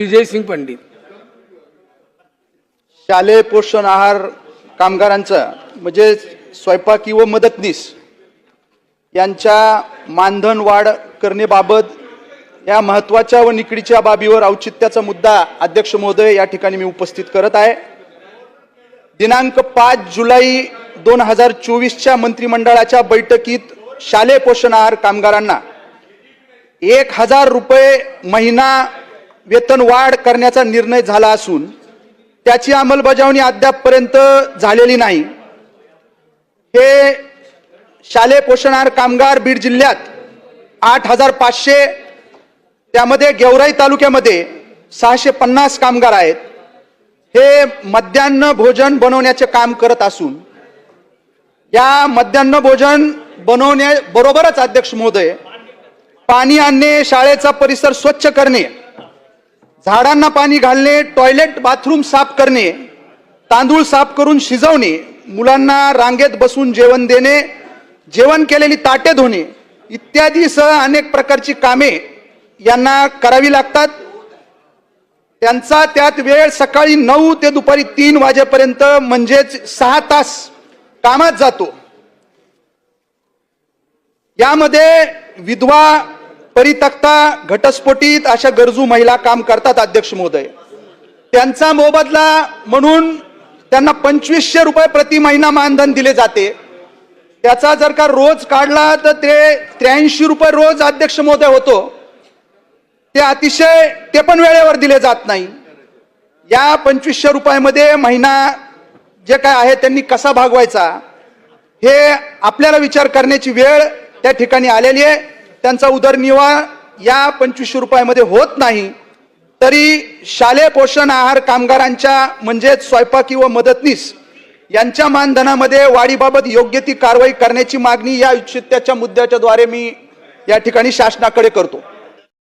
विजय सिंग पंडित. शालेय पोषण आहार कामगारांचा म्हणजे स्वयंपाकी व मदतनीस यांच्या मानधन वाढ करण्याबाबत या महत्त्वाच्या व निकडीच्या बाबीवर औचित्याचा मुद्दा अध्यक्ष महोदय या ठिकाणी मी उपस्थित करत आहे. दिनांक पाच जुलै दोन हजार चोवीसच्या मंत्रिमंडळाच्या बैठकीत शालेय पोषण आहार कामगारांना एक हजार रुपये महिना वेतन वाढ करण्याचा निर्णय झाला असून त्याची अंमलबजावणी अद्यापपर्यंत झालेली नाही. हे शालेय पोषण कामगार बीड जिल्ह्यात आठ हजार पाचशे त्यामध्ये गेवराई तालुक्यामध्ये सहाशे पन्नास कामगार आहेत. हे मध्यान्ह भोजन बनवण्याचे काम करत असून या मध्यान्न भोजन बनवण्या बरोबरच अध्यक्ष महोदय पाणी आणणे शाळेचा परिसर स्वच्छ करणे झाडांना पाणी घालणे टॉयलेट बाथरूम साफ करणे तांदूळ साफ करून शिजवणे मुलांना रांगेत बसून जेवण देणे जेवण केलेली ताटे धुणे इत्यादी सह अनेक प्रकारची कामे यांना करावी लागतात. त्यांचा त्यात वेळ सकाळी नऊ ते दुपारी तीन वाजेपर्यंत म्हणजेच सहा तास कामात जातो. यामध्ये विधवा परितक्ता घटस्फोटीत अशा गरजू महिला काम करतात अध्यक्ष महोदय. त्यांचा मोबदला म्हणून त्यांना पंचवीसशे रुपये प्रति महिना मानधन दिले जाते. त्याचा जर का रोज काढला तर ते त्र्याऐंशी रुपये रोज अध्यक्ष महोदय होतो. ते अतिशय ते पण वेळेवर दिले जात नाही. या पंचवीसशे रुपयामध्ये महिना जे काय आहे त्यांनी कसा भागवायचा हे आपल्याला विचार करण्याची वेळ त्या ठिकाणी आलेली आहे. त्यांचा उदरनिर्वाह या पंचवीसशे रुपयामध्ये होत नाही. तरी शालेय पोषण आहार कामगारांच्या म्हणजेच स्वयंपाकी व मदतनीस यांच्या मानधनामध्ये वाढीबाबत योग्य ती कारवाई करण्याची मागणी या इच्छित्याच्या मुद्द्याच्या द्वारे मी या ठिकाणी शासनाकडे करतो.